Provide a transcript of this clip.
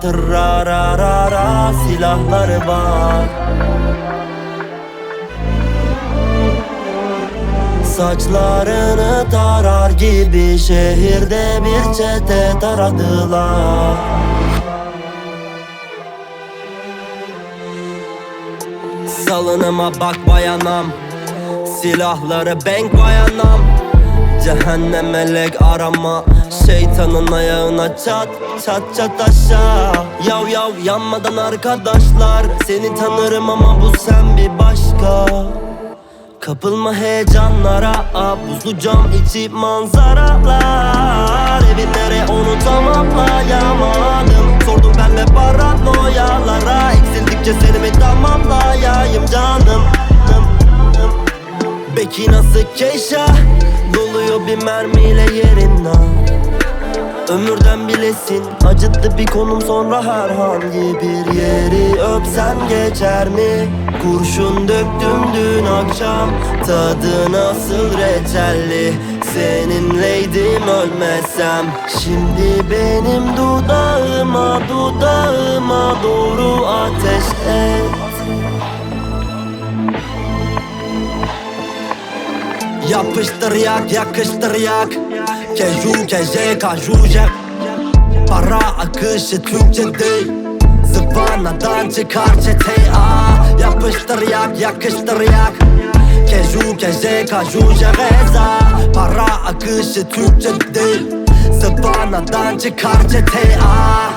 tırrararara silahları var. Saçlarını tarar gibi şehirde bir çete taradılar. Salınıma bak bayanam Silahları bank bayanam Cehennem melek arama. Şeytanın ayağına çat çat çat aşağı. Yav yav yanmadan arkadaşlar. Seni tanırım ama bu sen bir başka. Kapılma heyecanlara Buzlu cam içi manzaralar. Evin nere onu tamamlayamadım. Sordum ben ve paranoyalara. Eksildikçe seni mi tamamlayayım canım. Beki nasıl keşa? Doluyor bir mermiyle yerinden Ömürden bilesin Acıttı bir konum sonra herhangi bir yeri Öpsem geçer mi? Kurşun döktüm dün akşam Tadı nasıl reçelli? Seninleydim ölmesem Şimdi benim dudağıma dudağıma doğru ateş et Yapıştır yak yakıştır yak. Keju keze kaju yak Para akışı Türkçe değil. Zıvanadan çıkar çete ah Yapıştır yak yakıştır yak. Keju keze kaju reza Para akışı Türkçe değil. Zıvanadan çıkar çete ah